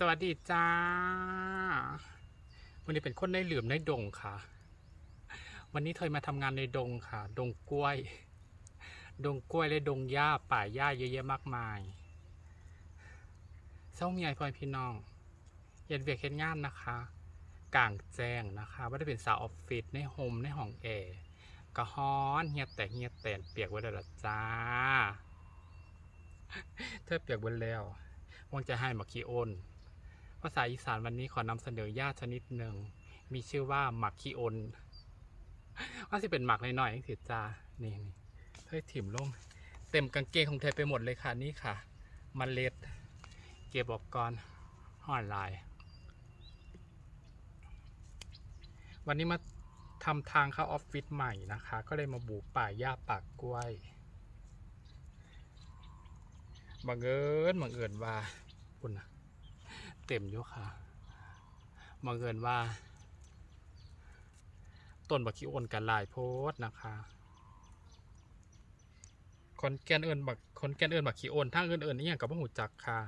สวัสดีจ้า วันนี้เป็นคนในเหลือมในดงค่ะ วันนี้เธอมาทำงานในดงค่ะ ดงกล้วย ดงกล้วยและดงหญ้าป่าหญ้าเยอะแยะมากมายเศร้าเมียพ่อยพี่น้องเย็นเวียกเฮ็ดงานนะคะ กลางแจ้งนะคะว่าได้เป็นสาวออฟฟิศในโฮมในห้องแอร์กระฮ้อนเฮียแตกเฮียแตนเปียกไว้แล้วละจ้า เธอเปียกหมดแล้ววงจะให้มาคีโอนาษาอีสานวันนี้ขอนำเสนอหญ้าชนิดหนึ่ง มีชื่อว่าหมักขี้โอนว่าสิเป็นหมักน้อยๆเองสิจ้านี่นี่เฮ้ยถิ่มลง เต็มกางเกงของเธอไปหมดเลยค่ะนี่ค่ะมเมล็ด เก็บออกก่อนห่อนลาย วันนี้มาทำทางเข้าออฟฟิศใหม่นะคะ ก็เลยมาบูป่าหญ้าปากกล้วยบังเอิญบังเอิญว่าคุณนะ เต็มอยู่ค่ะบังเอิญว่า ต้นบักขี้โอนกันหลายโพดนะคะคนแกนเอิญบักคนแกนเอิญบักขี้โอนทางเอิญเอิญนี่อย่างกับว่าหูจักค่ะ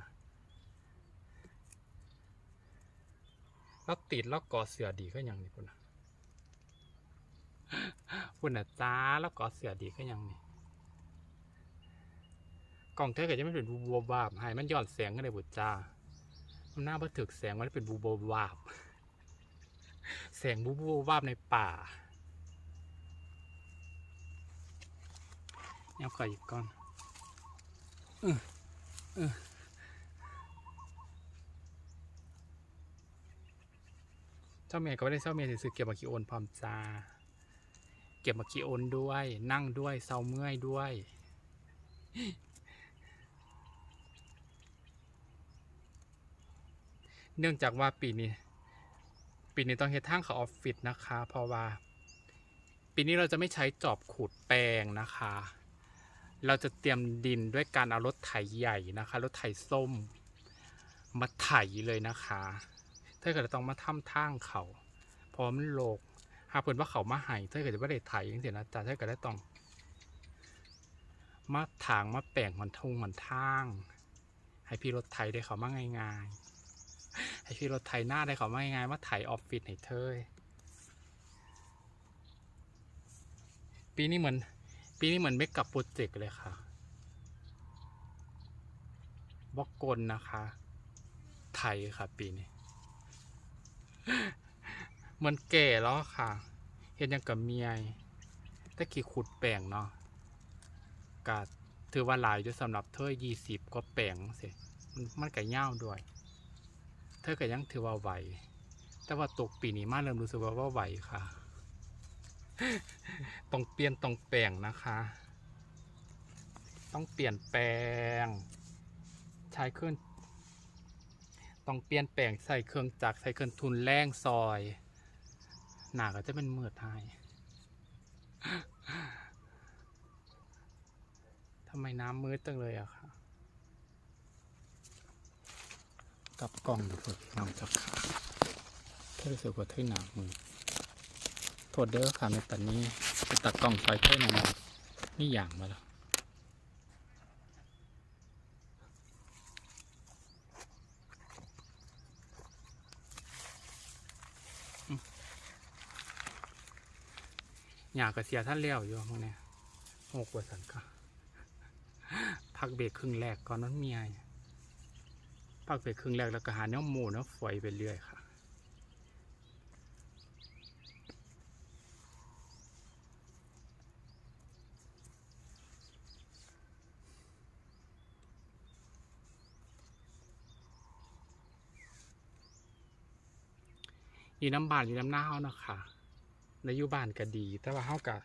แล้วติดแล้วก่อเสือดีก็ยังนี่คุณนะคุณน่ะจ้าแล้วก่อเสือดีก็ยังนี่กล่องเธอก็จะไม่เป็นบูบวาบให้มันย้อนแสงก็ได้บุจ้า หน้าบัถึกแสงมันเป็นบูบวาบแสงบูบวาบในป่าเอาไข่อีกก้อนเออเออเจ้าเมียก็ไม่ได้เจ้าเมียซื้อเก็บมาขี้โอนพร้อมจาเก็บมาขี้โอนด้วย นั่งด้วยเซาเมื่อยด้วย เนื่องจากว่าปีนี้ ปีนี้ต้องเฮ็ดทางเขาออฟฟิศนะคะ เพราะว่า ปีนี้เราจะไม่ใช้จอบขูดแปลงนะคะ เราจะเตรียมดินด้วยการเอารถไถใหญ่นะคะ รถไถส้ม มาไถเลยนะคะ ถ้าเกิดเราต้องมาทำทางเขาเพราะมันโลกหากเพิ่นว่าเขามาไห้ถ้าเกิดว่าได้ไถอย่างเสียนะจ๊ะถ้าเกิดได้ต้องมาถางมาแปลงมันทุ่งมันทาง ให้พี่รถไถได้เขามาง่ายๆ ให้พี่รถไถหน้าได้เขามาง่ายๆมาไถออฟฟิศให้เธอปีนี้เหมือน ปีนี้เหมือนไม่กับโปรเจกต์เลยค่ะบอกกลนะคะ ไทยค่ะ ปีนี้มันแก่แล้วค่ะเห็นยังกับเมียแต่กี่ขุดแปลงเนาะกาถือว่าหลายด้วยสำหรับเธอยี่สิบก็แปลงสิมันมันก็ย่าวด้วย เธอก็ยังถือว่าไหว แต่ว่าตกปีนี้มาเริ่มรู้สึกว่าว่าไหวค่ะ ต้องเปลี่ยนต้องแปลงนะคะ ต้องเปลี่ยนแปลง ใช้เครื่องต้องเปลี่ยนแปลงใส่เครื่องจักรใส่เครื่องทุนแรงซอย หนาก็จะเป็นเมืดทายทำไมน้ำมืดจังเลยอะค่ะ กับกล้องดี๋ยวเปิดน้ำจากขาถ้ารู้สึกว่าเท่หนามือโทษเด้อค่ะในตอนนี้ไปตัดกล้องไฟเท่หนานี่อย่างมาแล้วอยากกระเสียท่านเลี้ยวอยู่พวกเนี้ยหกกว่าสันก็พักเบรกครึ่งแรกก่อนนั้นเมีย พักเบรกครึ่งแรกแล้วก็หาเนื้อหมูเนื้อฝอยไปเรื่อยค่ะอยู่น้ำบานอยู่น้ำหน้าเฮานะคะในอยู่บ้านก็ดี แต่ว่าเฮากับ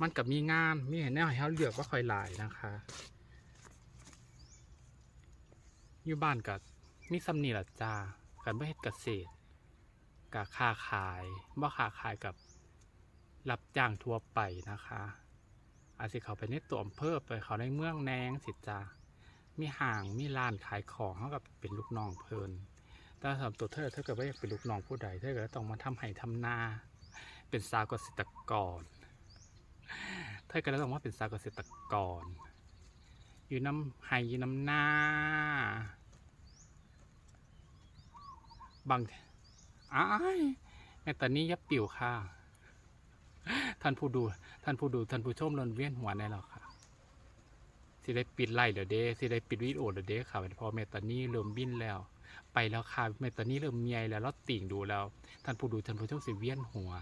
มันกับมีงาน มีเห็นแนวให้เฮาเลือกว่าค่อยหลายนะคะ อยู่บ้านกับมีสำนีละจ้ากันบ่เฮ็ดเกษตรกับค้าขายบ่ค้าขายกับรับจ้างทั่วไปนะคะ อาจสิเขาไปในตัวอำเภอไปเขาในเมืองแนงสิจ้ามีห่างมีร้านขายของเฮากับเป็นลูกน้องเพลินแต่สำหรับตัวเธอถ้าเกิดว่อยากเป็นลูกน้องผู้ใดเธอก็ต้องมาทำไห้ทำนา เป็นสาวเกษตรกร เธอก็ต้องมาเป็นสาวเกษตรกร อยู่น้ำไห้อยู่น้ำนาบางอ้ายแม่ตอนนี้ยับปิวค่ะ ท่านผู้ดู ท่านผู้ดู ท่านผู้ชมเริ่มเวียนหัวในแล้วค่ะ สิได้ปิดไล่เดี๋ยวเด้สิได้ปิดวิดีโอเดี๋ยวเด้ค่ะพอเมตานี่เริ่มบินแล้ว ไปแล้วค่ะเมตานี่เริ่มเมียแล้วแล้วติ่งดูแล้ว ท่านผู้ดู ท่านผู้ชมสิเวียนหัว